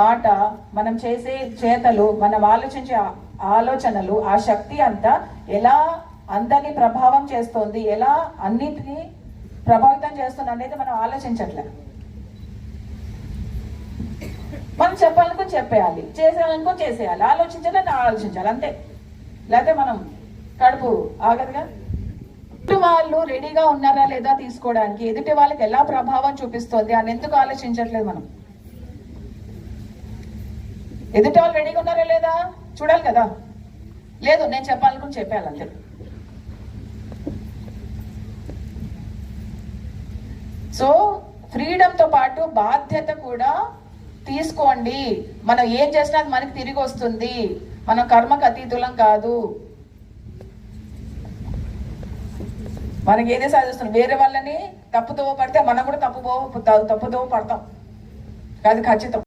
మాట మనం చేసే చేతలు మనం ఆలోచించే ఆలోచనలు ఆ శక్తి అంతా ఎలా అందరినీ ప్రభావం చేస్తుంది ఎలా అన్నిటినీ ప్రభావితం చేస్తుంది అనేది మనం ఆలోచించట్లే. మనం చెప్పాలనుకుని చెప్పేయాలి చేసేయాలనుకుని చేసేయాలి ఆలోచించాలని ఆలోచించాలి అంతే. లేకపోతే మనం కడుపు ఆగదుగా? ఎదుటి వాళ్ళు రెడీగా ఉన్నారా లేదా తీసుకోవడానికి ఎదుటి వాళ్ళకి ఎలా ప్రభావం చూపిస్తుంది అని ఎందుకు ఆలోచించట్లేదు మనం? ఎదుటి వాళ్ళు రెడీగా ఉన్నారా లేదా? చూడాలి కదా. లేదు నేను చెప్పాలనుకుని చెప్పాను అంతే. సో ఫ్రీడంతో పాటు బాధ్యత కూడా తీసుకోండి. మనం ఏం చేసినా అది మనకి తిరిగి వస్తుంది. మనం కర్మకు అతీతులం కాదు. మనకి ఏదే సాధిస్తున్నాం. వేరే వాళ్ళని తప్పుతో పడితే మనం కూడా తప్పు తప్పుతో పడతాం. అది ఖచ్చితం.